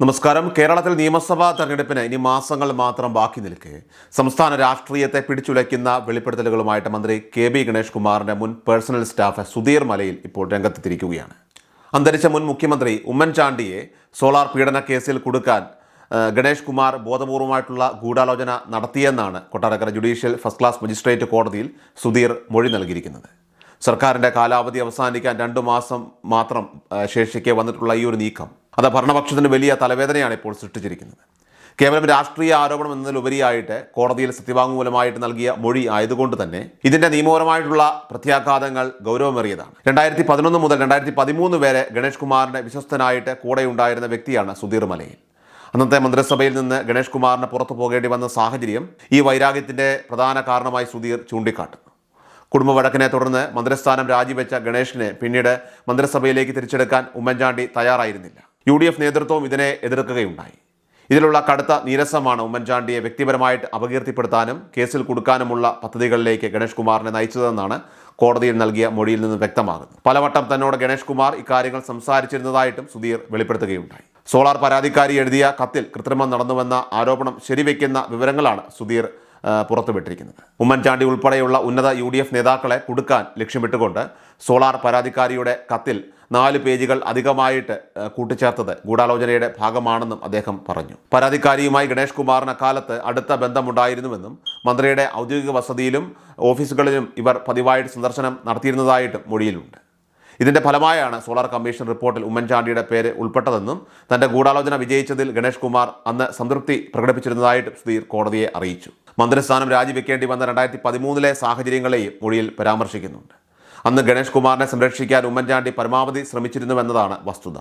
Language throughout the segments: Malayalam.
നമസ്കാരം. കേരളത്തിൽ നിയമസഭാ തെരഞ്ഞെടുപ്പിന് ഇനി മാസങ്ങൾ മാത്രം ബാക്കി നിൽക്കെ. സംസ്ഥാന രാഷ്ട്രീയത്തെ പിടിച്ചുലയ്ക്കുന്ന വെളിപ്പെടുത്തലുകളുമായിട്ട് മന്ത്രി കെ ബി ഗണേഷ് കുമാറിന്റെ മുൻ പേഴ്സണൽ സ്റ്റാഫ് സുധീർ മലയിൽ ഇപ്പോൾ രംഗത്തെത്തിയിരിക്കുകയാണ്. അന്തരിച്ച മുൻ മുഖ്യമന്ത്രി ഉമ്മൻചാണ്ടിയെ സോളാർ പീഡന കേസിൽ കൊടുക്കാൻ ഗണേഷ് കുമാർ ബോധപൂർവമായിട്ടുള്ള ഗൂഢാലോചന നടത്തിയെന്നാണ് Kottarakkara judicial first class magistrate കോടതിയിൽ സുധീർ മൊഴി നൽകിയിരിക്കുന്നത്. സർക്കാരിന്റെ കാലാവധി അവസാനിക്കാൻ രണ്ടു മാസം മാത്രം ശേഷിക്കെ വന്നിട്ടുള്ള ഈ ഒരു നീക്കം അത് ഭരണപക്ഷത്തിന് വലിയ തലവേദനയാണ് ഇപ്പോൾ സൃഷ്ടിച്ചിരിക്കുന്നത്. കേവലം രാഷ്ട്രീയ ആരോപണം എന്നതിലുപരിയായിട്ട് കോടതിയിൽ സത്യവാങ്മൂലമായിട്ട് നൽകിയ മൊഴി ആയതുകൊണ്ട് തന്നെ ഇതിന്റെ നിയമപരമായിട്ടുള്ള പ്രത്യാഘാതങ്ങൾ ഗൗരവമേറിയതാണ്. രണ്ടായിരത്തി പതിനൊന്ന് മുതൽ രണ്ടായിരത്തി പതിമൂന്ന് വരെ ഗണേഷ് കുമാറിന്റെ വിശ്വസ്തനായിട്ട് കൂടെ ഉണ്ടായിരുന്ന വ്യക്തിയാണ് സുധീർ മലയിൽ അന്നത്തെ മന്ത്രിസഭയിൽ നിന്ന് ഗണേഷ് കുമാറിന് പുറത്തു പോകേണ്ടി വന്ന സാഹചര്യം ഈ വൈരാഗ്യത്തിന്റെ പ്രധാന കാരണമായി സുധീർ ചൂണ്ടിക്കാട്ടുന്നു. കുടുംബ വഴക്കിനെ തുടർന്ന് മന്ത്രിസ്ഥാനം രാജിവെച്ച ഗണേഷിനെ പിന്നീട് മന്ത്രിസഭയിലേക്ക് തിരിച്ചെടുക്കാൻ ഉമ്മൻചാണ്ടി തയ്യാറായിരുന്നില്ല. യു ഡി എഫ് നേതൃത്വവും ഇതിനെ എതിർക്കുകയുണ്ടായി. ഇതിലുള്ള കടുത്ത നീരസമാണ് ഉമ്മൻചാണ്ടിയെ വ്യക്തിപരമായിട്ട് അപകീർത്തിപ്പെടുത്താനും കേസിൽ കൊടുക്കാനുമുള്ള പദ്ധതികളിലേക്ക് ഗണേഷ് കുമാറിനെ നയിച്ചതെന്നാണ് കോടതിയിൽ നൽകിയ മൊഴിയിൽ നിന്ന് വ്യക്തമാകുന്നത്. പലവട്ടം തന്നോട് ഗണേഷ് കുമാർ ഇക്കാര്യങ്ങൾ സംസാരിച്ചിരുന്നതായിട്ടും സുധീർ വെളിപ്പെടുത്തുകയുണ്ടായി. സോളാർ പരാതിക്കാരി എഴുതിയ കത്തിൽ കൃത്രിമം നടന്നുവെന്ന ആരോപണം ശരിവെക്കുന്ന വിവരങ്ങളാണ് സുധീർ പുറത്തുവിട്ടിരിക്കുന്നത്. ഉമ്മൻചാണ്ടി ഉൾപ്പെടെയുള്ള ഉന്നത യു നേതാക്കളെ കൊടുക്കാൻ ലക്ഷ്യമിട്ടുകൊണ്ട് സോളാർ പരാതിക്കാരിയുടെ കത്തിൽ നാല് പേജുകൾ അധികമായിട്ട് കൂട്ടിച്ചേർത്തത് ഗൂഢാലോചനയുടെ ഭാഗമാണെന്നും അദ്ദേഹം പറഞ്ഞു. പരാതിക്കാരിയുമായി ഗണേഷ് കുമാറിന് അക്കാലത്ത് അടുത്ത ബന്ധമുണ്ടായിരുന്നുവെന്നും മന്ത്രിയുടെ ഔദ്യോഗിക വസതിയിലും ഓഫീസുകളിലും ഇവർ പതിവായിട്ട് സന്ദർശനം നടത്തിയിരുന്നതായിട്ടും മൊഴിയിലുണ്ട്. ഇതിന്റെ ഫലമായാണ് സോളാർ കമ്മീഷൻ റിപ്പോർട്ടിൽ ഉമ്മൻചാണ്ടിയുടെ പേര് ഉൾപ്പെട്ടതെന്നും തന്റെ ഗൂഢാലോചന വിജയിച്ചതിൽ ഗണേഷ് കുമാർ അന്ന് സംതൃപ്തി പ്രകടിപ്പിച്ചിരുന്നതായിട്ടും സുധീർ കോടതിയെ അറിയിച്ചു. മന്ത്രിസ്ഥാനം രാജിവെക്കേണ്ടി വന്ന രണ്ടായിരത്തി പതിമൂന്നിലെ സാഹചര്യങ്ങളെയും മൊഴിയിൽ പരാമർശിക്കുന്നുണ്ട്. അന്ന് ഗണേഷ് കുമാറിനെ സംരക്ഷിക്കാൻ ഉമ്മൻചാണ്ടി പരമാവധി ശ്രമിച്ചിരുന്നുവെന്നതാണ് വസ്തുത.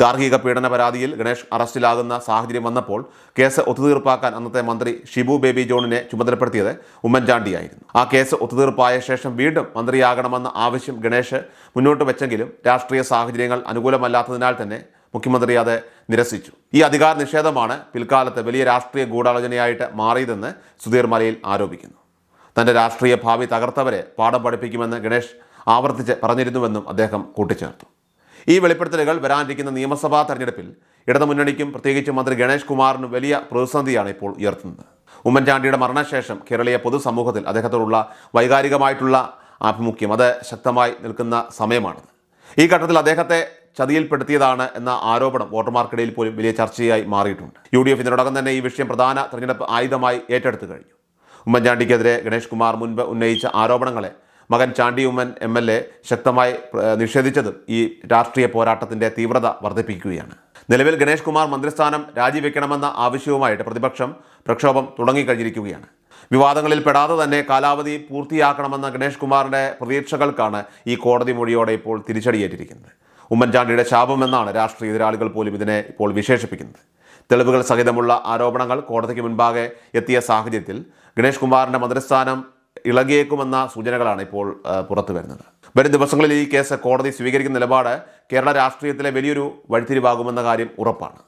ഗാർഹിക പീഡന പരാതിയിൽ ഗണേഷ് അറസ്റ്റിലാകുന്ന സാഹചര്യം വന്നപ്പോൾ കേസ് ഒത്തുതീർപ്പാക്കാൻ അന്നത്തെ മന്ത്രി ഷിബു ബേബി ജോണിനെ ചുമതലപ്പെടുത്തിയത് ഉമ്മൻചാണ്ടിയായിരുന്നു. ആ കേസ് ഒത്തുതീർപ്പായ ശേഷം വീണ്ടും മന്ത്രിയാകണമെന്ന ആവശ്യം ഗണേഷ് മുന്നോട്ട് വെച്ചെങ്കിലും രാഷ്ട്രീയ സാഹചര്യങ്ങൾ അനുകൂലമല്ലാത്തതിനാൽ തന്നെ മുഖ്യമന്ത്രി അത് നിരസിച്ചു. ഈ അധികാര നിഷേധമാണ് പിൽക്കാലത്ത് വലിയ രാഷ്ട്രീയ ഗൂഢാലോചനയായിട്ട് മാറിയതെന്ന് സുധീർ മലയിൽ ആരോപിക്കുന്നു. തന്റെ രാഷ്ട്രീയ ഭാവി തകർത്തവരെ പാഠം പഠിപ്പിക്കുമെന്ന് ഗണേഷ് ആവർത്തിച്ച് പറഞ്ഞിരുന്നുവെന്നും അദ്ദേഹം കൂട്ടിച്ചേർത്തു. ഈ വെളിപ്പെടുത്തലുകൾ വരാനിരിക്കുന്ന നിയമസഭാ തെരഞ്ഞെടുപ്പിൽ ഇടതുമുന്നണിക്കും പ്രത്യേകിച്ച് മന്ത്രി ഗണേഷ് കുമാറിനും വലിയ പ്രതിസന്ധിയാണ് ഇപ്പോൾ ഉയർത്തുന്നത്. ഉമ്മൻചാണ്ടിയുടെ മരണശേഷം കേരളീയ പൊതുസമൂഹത്തിൽ അദ്ദേഹത്തോടുള്ള വൈകാരികമായിട്ടുള്ള ആഭിമുഖ്യം അത് ശക്തമായി നിൽക്കുന്ന സമയമാണിത്. ഈ ഘട്ടത്തിൽ അദ്ദേഹത്തെ ചതിയിൽപ്പെടുത്തിയതാണ് എന്ന ആരോപണം വോട്ടർമാർക്കിടയിൽ പോലും വലിയ ചർച്ചയായി മാറിയിട്ടുണ്ട്. യു ഡി എഫ് ഇതിനോടകം തന്നെ ഈ വിഷയം പ്രധാന തെരഞ്ഞെടുപ്പ് ആയുധമായി ഏറ്റെടുത്തു കഴിഞ്ഞു. ഉമ്മൻചാണ്ടിക്കെതിരെ ഗണേഷ് കുമാർ മുൻപ് ഉന്നയിച്ച ആരോപണങ്ങളെ മകൻ Chandy Oommen M L A ശക്തമായി നിഷേധിച്ചതും ഈ രാഷ്ട്രീയ പോരാട്ടത്തിന്റെ തീവ്രത വർദ്ധിപ്പിക്കുകയാണ്. നിലവിൽ ഗണേഷ് കുമാർ മന്ത്രിസ്ഥാനം രാജിവെക്കണമെന്ന ആവശ്യവുമായിട്ട് പ്രതിപക്ഷം പ്രക്ഷോഭം തുടങ്ങിക്കഴിഞ്ഞിരിക്കുകയാണ്. വിവാദങ്ങളിൽ പെടാതെ തന്നെ കാലാവധി പൂർത്തിയാക്കണമെന്ന ഗണേഷ് കുമാറിന്റെ പ്രതീക്ഷകൾക്കാണ് ഈ കോടതി മൊഴിയോടെ ഇപ്പോൾ തിരിച്ചടിയേറ്റിരിക്കുന്നത്. ഉമ്മൻചാണ്ടിയുടെ ശാപമെന്നാണ് രാഷ്ട്രീയ എതിരാളികൾ പോലും ഇതിനെ ഇപ്പോൾ വിശേഷിപ്പിക്കുന്നത്. തെളിവുകൾ സഹിതമുള്ള ആരോപണങ്ങൾ കോടതിക്ക് മുൻപാകെ എത്തിയ സാഹചര്യത്തിൽ ഗണേഷ് കുമാറിന്റെ മന്ത്രിസ്ഥാനം ഇളകിയേക്കുമെന്ന സൂചനകളാണ് ഇപ്പോൾ പുറത്തു വരുന്നത്. വരും ദിവസങ്ങളിൽ ഈ കേസ് കോടതി സ്വീകരിക്കുന്ന നിലപാട് കേരള രാഷ്ട്രീയത്തിലെ വലിയൊരു വഴിത്തിരിവാകുമെന്ന കാര്യം ഉറപ്പാണ്.